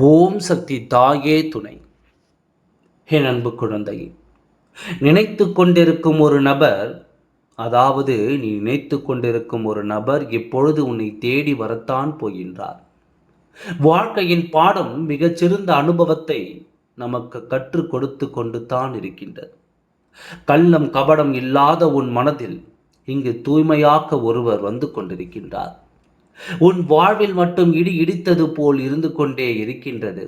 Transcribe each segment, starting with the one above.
ஓம் சக்தி தாயே துணை. என் அன்பு குழந்தை நினைத்து கொண்டிருக்கும் ஒரு நபர் அதாவது நீ நினைத்து கொண்டிருக்கும் ஒரு நபர் இப்பொழுது உன்னை தேடி வரத்தான் போகின்றார். வாழ்க்கையின் பாடம் மிகச்சிறந்த அனுபவத்தை நமக்கு கற்றுக் கொடுத்து கொண்டு தான் இருக்கின்றது. கள்ளம் கபடம் இல்லாத உன் மனதில் இங்கு தூய்மையாக்க ஒருவர் வந்து கொண்டிருக்கின்றார். உன் வாழ்வில் மட்டும் இடி இடித்தது போல் இருந்து கொண்டே இருக்கின்றது.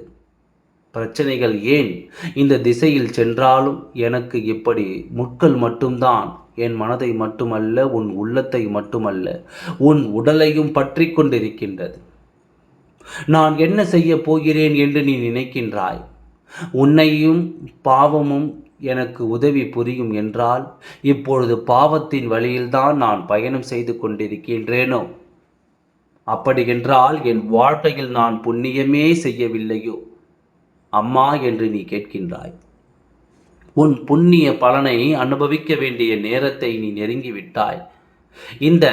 பிரச்சனைகள் ஏன் இந்த திசையில் சென்றாலும் எனக்கு இப்படி முட்கள் மட்டும்தான் என் மனதை மட்டுமல்ல உன் உள்ளத்தை மட்டுமல்ல உன் உடலையும் பற்றி கொண்டிருக்கின்றது. நான் என்ன செய்ய போகிறேன் என்று நீ நினைக்கின்றாய்? உன்னையும் பாவமும் எனக்கு உதவி புரியும் என்றால் இப்பொழுது பாவத்தின் வழியில்தான் நான் பயணம் செய்து கொண்டிருக்கின்றேனோ? அப்படியென்றால் என் வாழ்க்கையில் நான் புண்ணியமே செய்யவில்லையோ? அம்மா என்று நீ கேட்கின்றாய். உன் புண்ணிய பலனை அனுபவிக்க வேண்டிய நேரத்தை நீ நெருங்கிவிட்டாய். இந்த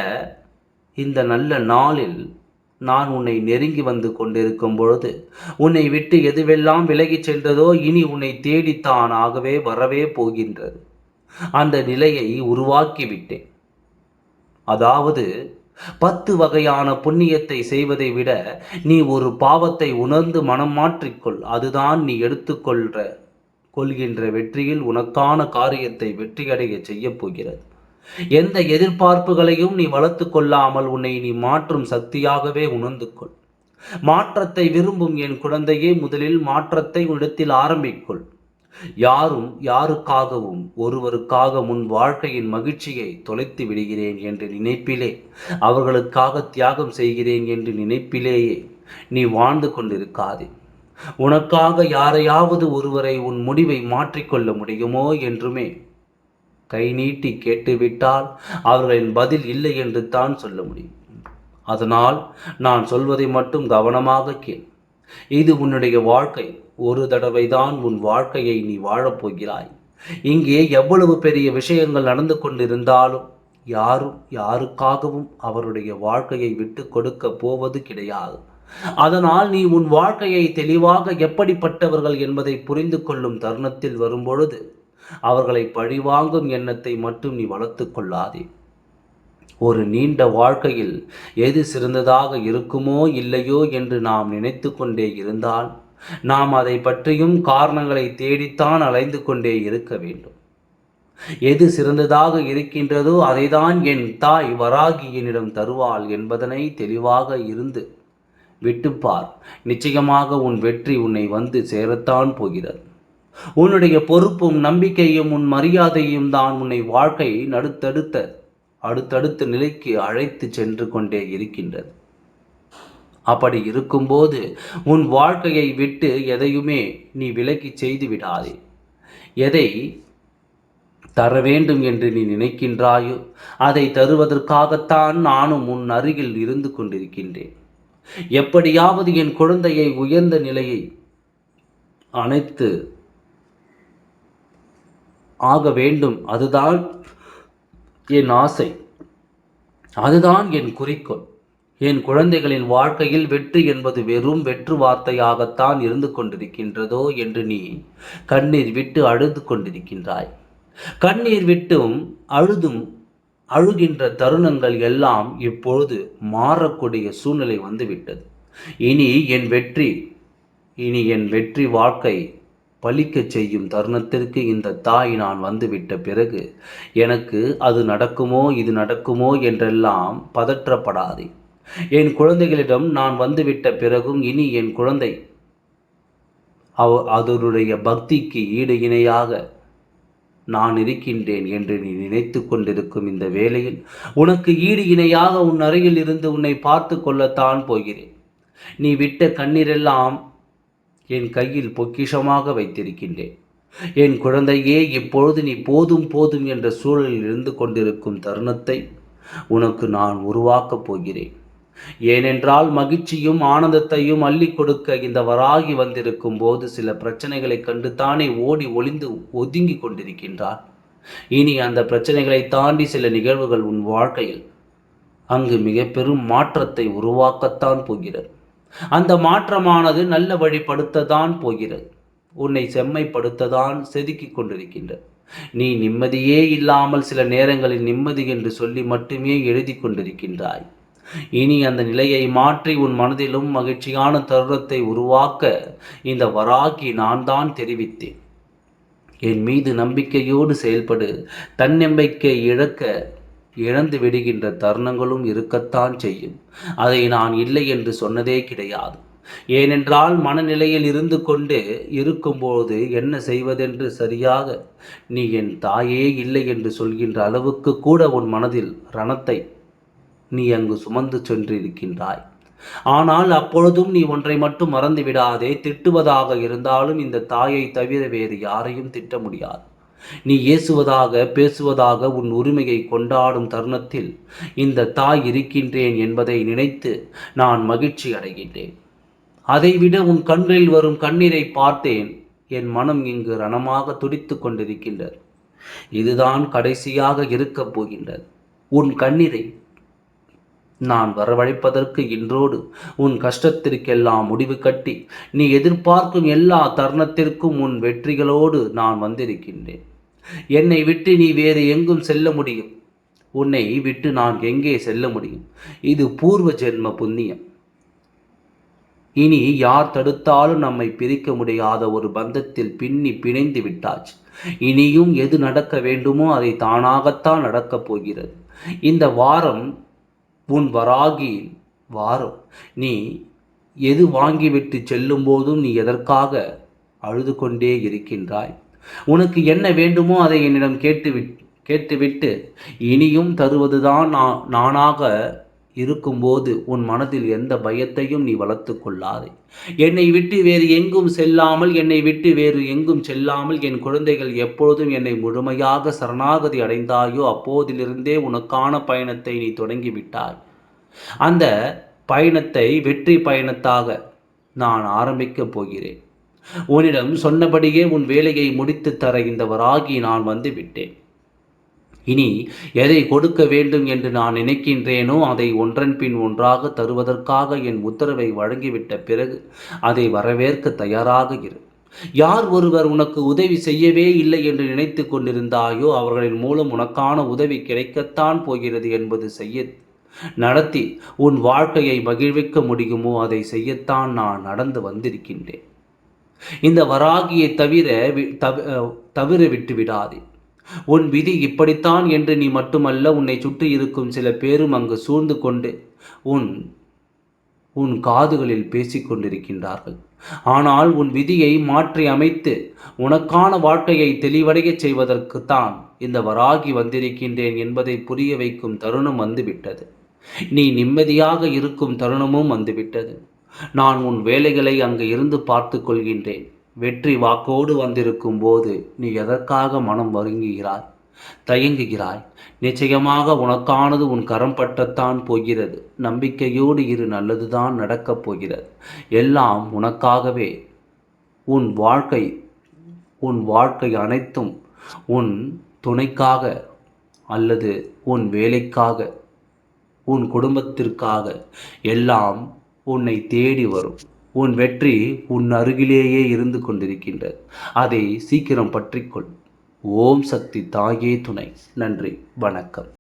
இந்த நல்ல நாளில் நான் உன்னை நெருங்கி வந்து கொண்டிருக்கும் பொழுது உன்னை விட்டு எதுவெல்லாம் விலகிச் சென்றதோ இனி உன்னை தேடித்தான் ஆகவே வரவே போகின்றது. அந்த நிலையை உருவாக்கிவிட்டேன். அதாவது பத்து வகையான புண்ணியத்தை செய்வதை விட நீ ஒரு பாவத்தை உணர்ந்து மனம் மாற்றிக்கொள். அதுதான் நீ எடுத்துக்கொள்ற கொள்கின்ற வெற்றியில் உனக்கான காரியத்தை வெற்றியடைய செய்யப் போகிறது. எந்த எதிர்பார்ப்புகளையும் நீ வளர்த்து கொள்ளாமல் உன்னை நீ மாற்றும் சக்தியாகவே உணர்ந்து கொள் மாற்றத்தை விரும்பும் என் குழந்தையே முதலில் மாற்றத்தை உன்னிடத்தில் ஆரம்பிக்கொள். யாரும் யாருக்காகவும் ஒருவருக்காக முன் வாழ்க்கையின் மகிழ்ச்சியை தொலைத்து விடுகிறேன் என்று நினைப்பிலே அவர்களுக்காக தியாகம் செய்கிறேன் என்று நினைப்பிலேயே நீ வாழ்ந்து கொண்டிருக்காதே. உனக்காக யாரையாவது ஒருவரை உன் முடிவை மாற்றிக்கொள்ள முடியுமோ என்றுமே கை நீட்டி கேட்டுவிட்டால் அவர்களின் பதில் இல்லை என்று தான் சொல்ல முடியும். அதனால் நான் சொல்வதை மட்டும் கவனமாக கேள். இது உன்னுடைய வாழ்க்கை. ஒரு தடவை தான் உன் வாழ்க்கையை நீ வாழப்போகிறாய் இங்கே எவ்வளவு பெரிய விஷயங்கள் நடந்து கொண்டிருந்தாலும் யாரும் யாருக்காகவும் அவருடைய வாழ்க்கையை விட்டு கொடுக்க போவது கிடையாது. அதனால் நீ உன் வாழ்க்கையை தெளிவாக எப்படிப்பட்டவர்கள் என்பதை புரிந்து கொள்ளும் தருணத்தில் வரும்பொழுது அவர்களை பழிவாங்கும் எண்ணத்தை மட்டும் நீ வளர்த்து கொள்ளாதே. ஒரு நீண்ட வாழ்க்கையில் எது சிறந்ததாக இருக்குமோ இல்லையோ என்று நாம் நினைத்து கொண்டே இருந்தால் நாம் அதை பற்றியும் காரணங்களை தேடித்தான் அலைந்து கொண்டே இருக்க வேண்டும். எது சிறந்ததாக இருக்கின்றதோ அதைதான் என் தாய் வராகியனிடம் தருவாள் என்பதனை தெளிவாக இருந்து விட்டுப்பார். நிச்சயமாக உன் வெற்றி உன்னை வந்து சேரத்தான் போகிறது. உன்னுடைய பொறுப்பும் நம்பிக்கையும் உன் மரியாதையும் தான் உன்னை வாழ்க்கையை நடுத்தடுத்த அடுத்தடுத்த நிலைக்கு அழைத்து சென்று கொண்டே இருக்கின்றது. அப்படி இருக்கும்போது உன் வாழ்க்கையை விட்டு எதையுமே நீ விலக்கி செய்து விடாதே. எதை தர வேண்டும் என்று நீ நினைக்கின்றாயோ அதை தருவதற்காகத்தான் நானும் உன் அருகில் இருந்து கொண்டிருக்கின்றேன். எப்படியாவது என் குழந்தையை உயர்ந்த நிலையை அனைத்து ஆக வேண்டும். அதுதான் என் ஆசை. அதுதான் என் குறிக்கோள். என் குழந்தைகளின் வாழ்க்கையில் வெற்றி என்பது வெறும் வெற்று வார்த்தையாகத்தான் இருந்து கொண்டிருக்கின்றதோ என்று நீ கண்ணீர் விட்டு அழுது கொண்டிருக்கின்றாய். கண்ணீர் விட்டும் அழுதும் அழுகின்ற தருணங்கள் எல்லாம் இப்பொழுது மாறக்கூடிய சூழ்நிலை வந்துவிட்டது. இனி என் வெற்றி இனி என் வெற்றி வாழ்க்கை பலிக்கச் செய்யும் தருணத்திற்கு இந்த தாய் நான் வந்துவிட்ட பிறகு எனக்கு அது நடக்குமோ இது நடக்குமோ என்றெல்லாம் பதற்றப்படாதே. என் குழந்தைகளிடம் நான் வந்துவிட்ட பிறகும் இனி என் குழந்தை. அவ அதனுடைய பக்திக்கு ஈடு இணையாக நான் இருக்கின்றேன் என்று நீ நினைத்து கொண்டிருக்கும் இந்த வேளையில் உனக்கு ஈடு இணையாக உன் அருகில் இருந்து உன்னை பார்த்து கொள்ளத்தான் போகிறேன். நீ விட்ட கண்ணீரெல்லாம் என் கையில் பொக்கிஷமாக வைத்திருக்கின்றேன். என் குழந்தையே இப்பொழுது நீ போதும் போதும் என்ற சூழலில் இருந்து கொண்டிருக்கும் தருணத்தை உனக்கு நான் உருவாக்கப் போகிறேன். ஏனென்றால் மகிழ்ச்சியும் ஆனந்தத்தையும் அள்ளி கொடுக்க இந்த வராகி வந்திருக்கும் போது சில பிரச்சனைகளை கண்டு தானே ஓடி ஒளிந்து ஒதுங்கி கொண்டிருக்கின்றார். இனி அந்த பிரச்சனைகளை தாண்டி சில நிகழ்வுகள் உன் வாழ்க்கையில் அங்கு மிக பெரும் மாற்றத்தை உருவாக்கத்தான் போகிறது. அந்த மாற்றமானது நல்ல வழிப்படுத்ததான் போகிறது. உன்னை செம்மைப்படுத்ததான் செதுக்கி கொண்டிருக்கின்றது. நீ நிம்மதியே இல்லாமல் சில நேரங்களில் நிம்மதி என்று சொல்லி மட்டுமே எழுதி கொண்டிருக்கின்றாய். இனி அந்த நிலையை மாற்றி உன் மனதிலும் மகிழ்ச்சியான தருணத்தை உருவாக்க இந்த வராகி நான் தான் தெரிவித்தேன். என் மீது நம்பிக்கையோடு செயல்படு தன்னம்பிக்கை இழக்க இழந்து விடுகின்ற தருணங்களும் இருக்கத்தான் செய்யும். அதை நான் இல்லை என்று சொன்னதே கிடையாது. ஏனென்றால் மனநிலையில் இருந்து கொண்டு இருக்கும்போது என்ன செய்வதென்று சரியாக நீ என் தாயே இல்லை என்று சொல்கின்ற அளவுக்கு கூட உன் மனதில் ரணத்தை நீ அங்கு சுமந்து சென்றிருக்கின்றாய். ஆனால் அப்பொழுதும் நீ ஒன்றை மட்டும் மறந்துவிடாதே திட்டுவதாக இருந்தாலும் இந்த தாயை தவிர வேறு யாரையும் திட்ட முடியாது. நீ ஏசுவதாக பேசுவதாக உன் உரிமையை கொண்டாடும் தருணத்தில் இந்த தாய் இருக்கின்றேன் என்பதை நினைத்து நான் மகிழ்ச்சி அடைகின்றேன். அதைவிட உன் கண்களில் வரும் கண்ணீரை பார்த்தேன் என் மனம் இங்கு ரணமாக துடித்து கொண்டிருக்கின்றது. இதுதான் கடைசியாக இருக்கப் போகின்றது. உன் கண்ணீரை நான் வரவழைப்பதற்கு இன்றோடு உன் கஷ்டத்திற்கெல்லாம் முடிவு கட்டி நீ எதிர்பார்க்கும் எல்லா தருணத்திற்கும் உன் வெற்றிகளோடு நான் வந்திருக்கின்றேன். என்னை விட்டு நீ வேறு எங்கும் செல்ல முடியும். உன்னை விட்டு நான் எங்கே செல்ல முடியும்? இது பூர்வ ஜென்ம புண்ணியம். இனி யார் தடுத்தாலும் நம்மை பிரிக்க முடியாத ஒரு பந்தத்தில் பின்னி பிணைந்து விட்டாச்சு. இனியும் எது நடக்க வேண்டுமோ அதை தானாகத்தான் நடக்கப் போகிறது. இந்த வாரம் உன் வராகியின் வாரம் நீ எது வாங்கிவிட்டு செல்லும் போதும் நீ எதற்காக அழுது கொண்டே இருக்கின்றாய்? உனக்கு என்ன வேண்டுமோ அதை என்னிடம் கேட்டு கேட்டுவிட்டு இனியும் தருவதுதான் நான் நானாக இருக்கும்போது உன் மனதில் எந்த பயத்தையும் நீ வளர்த்து கொள்ளாதே என்னை விட்டு வேறு எங்கும் செல்லாமல் என்னை விட்டு வேறு எங்கும் செல்லாமல் என் குழந்தைகள் எப்பொழுதும் என்னை முழுமையாக சரணாகதி அடைந்தாயோ அப்போதிலிருந்தே உனக்கான பயணத்தை நீ தொடங்கிவிட்டாய். அந்த பயணத்தை வெற்றி பயணத்தாக நான் ஆரம்பிக்கப் போகிறேன். உன்னிடம் சொன்னபடியே உன் வேலையை முடித்து தர இந்த வராகி நான் வந்து விட்டேன். இனி எதை கொடுக்க வேண்டும் என்று நான் நினைக்கின்றேனோ அதை ஒன்றன் பின் ஒன்றாக தருவதற்காக என் உத்தரவை வழங்கிவிட்ட பிறகு அதை வரவேற்க தயாராக இரு. யார் ஒருவர் உனக்கு உதவி செய்யவே இல்லை என்று நினைத்து கொண்டிருந்தாயோ அவர்களின் மூலம் உனக்கான உதவி கிடைக்கத்தான் போகிறது என்பது செய்ய நடத்தி உன் வாழ்க்கையை மகிழ்விக்க முடியுமோ அதை செய்யத்தான் நான் நடந்து வந்திருக்கின்றேன். இந்த வராகியை தவிர தவிர விட்டு விடாதே உன் விதி இப்படித்தான் என்று நீ மட்டுமல்ல உன்னை சுற்றி இருக்கும் சில பேரும் அங்கு சூழ்ந்து கொண்டு உன் உன் காதுகளில் பேசிக்கொண்டிருக்கின்றார்கள் ஆனால் உன் விதியை மாற்றி அமைத்து உனக்கான வாழ்க்கையை தெளிவடையச் செய்வதற்குத்தான் இந்த வராகி வந்திருக்கின்றேன் என்பதை புரிய வைக்கும் தருணம் வந்துவிட்டது. நீ நிம்மதியாக இருக்கும் தருணமும் வந்துவிட்டது. நான் உன் வேலைகளை அங்கு இருந்து பார்த்து கொள்கின்றேன். வெற்றி வாக்கோடு வந்திருக்கும் போது நீ எதற்காக மனம் வருங்குகிறாய்? தயங்குகிறாய்? நிச்சயமாக உனக்கானது உன் கரம் பற்றத்தான் போகிறது. நம்பிக்கையோடு இரு நல்லதுதான் நடக்கப் போகிறது. எல்லாம் உனக்காகவே. உன் வாழ்க்கை உன் வாழ்க்கை அனைத்தும் உன் துணைக்காக அல்லது உன் வேலைக்காக உன் குடும்பத்திற்காக எல்லாம் உன்னை தேடி வரும். உன் வெற்றி உன் அருகிலேயே இருந்து கொண்டிருக்கின்றது. அதை சீக்கிரம் பற்றிக்கொள். ஓம் சக்தி தாயே துணை. நன்றி. வணக்கம்.